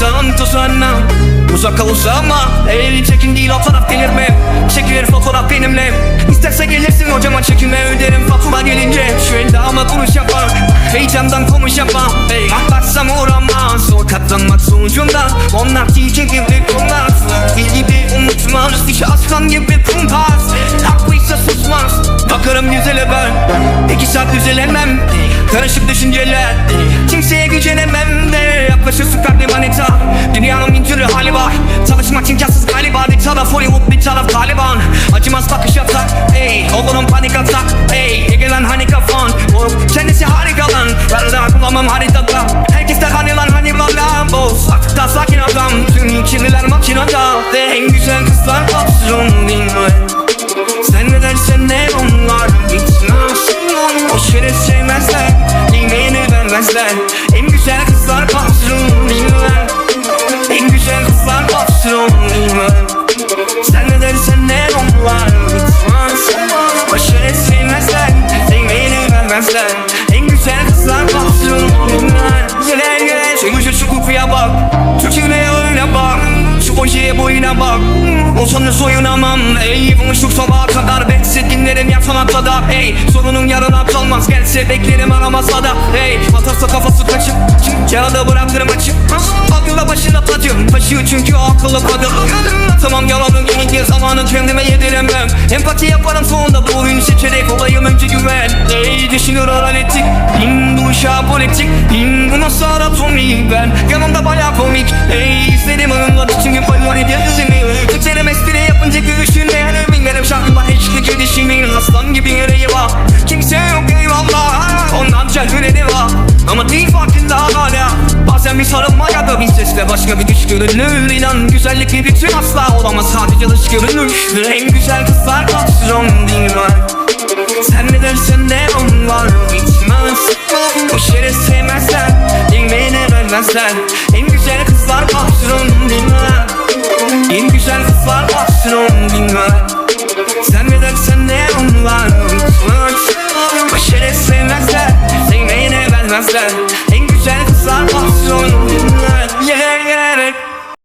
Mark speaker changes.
Speaker 1: santo sana Uzak kal uzama Elin çekin değil o taraf delirme. Çekilir fotoğraf benimle. İsterse gelirsin hocama çekime öderim fatura gelince. Şu el damat konuş yapar Heyecandan konuş yapar. Hey. Atlatsam uğramaz. O katlanmak Onlar diyecekim Düşünceler Kimseye gücenemem de Yaklaşırsın kalbi manita. Dünyanın bin türlü hali var. Çalışmak imkansız galiba. Bir taraf Hollywood bir taraf Taliban. Acımaz bakış atak Ey. Olurum panik atak Ey. Gelen hani kafan. Moruk kendisi harika lan. Ben bulamam haritada. Herkesler hani lan hani lan Lambo Sakta sakin adam. Tüm kirliler makinada. Ve en güzel kızlar kapsülüm Vermezler En güzel kızlar kapsın bilmem. En güzel kızlar kapsın bilmem. Sen ne dersen ne onlar gitmez O şeref sevmezler Yemeğini vermezler. En güzel kızlar kapsın bilmem. Güzel güzel Şu şu şu kukuya bak. Türkçüne öyle bak. Şu ojeye boyuna bak. O sonra soyunamam Ey. Buluştuk sabaha kadar Bekse dinlerim ya sona kadar Ey. Sorunun yarına kalmaz Gelse beklerim aramazsa da Ey atarsa kafası kaçıp Kağıda bırakırım açık Akılla başına tacım Taşıyor çünkü o akıllı kadın. Tamam yalanın yenildiği zamanı kendime yediremem. Empati yaparım sonunda. Bu oyun seçerek olayım önce güven. Ey düşünür analitik Bin bu uşağı politik Bin bu nasıl anatomik? Ben Yanımda baya komik. Ey izlerim anılar çünkü bayılan hediye dizimi Kötülem espri yapınca gülüşün ne Bilmedim şarkıma hiç gidişimin Aslan gibi yüreği var cehürleri var Ama değil farkında hala. Bazen bir sarılma ya da bir sesle başka bir düş görünür. İnan güzellik bir bütün asla olamaz. Sadece dış görünür. En güzel kızlar kapsülüm değil mi? Sen ne dersen ne onlar gitmez O şeref sevmezler Bilmeyene vermezler. En güzel kızlar kapsülüm değil mi? En güzel kızlar kapsülüm değil mi? sarhoşsun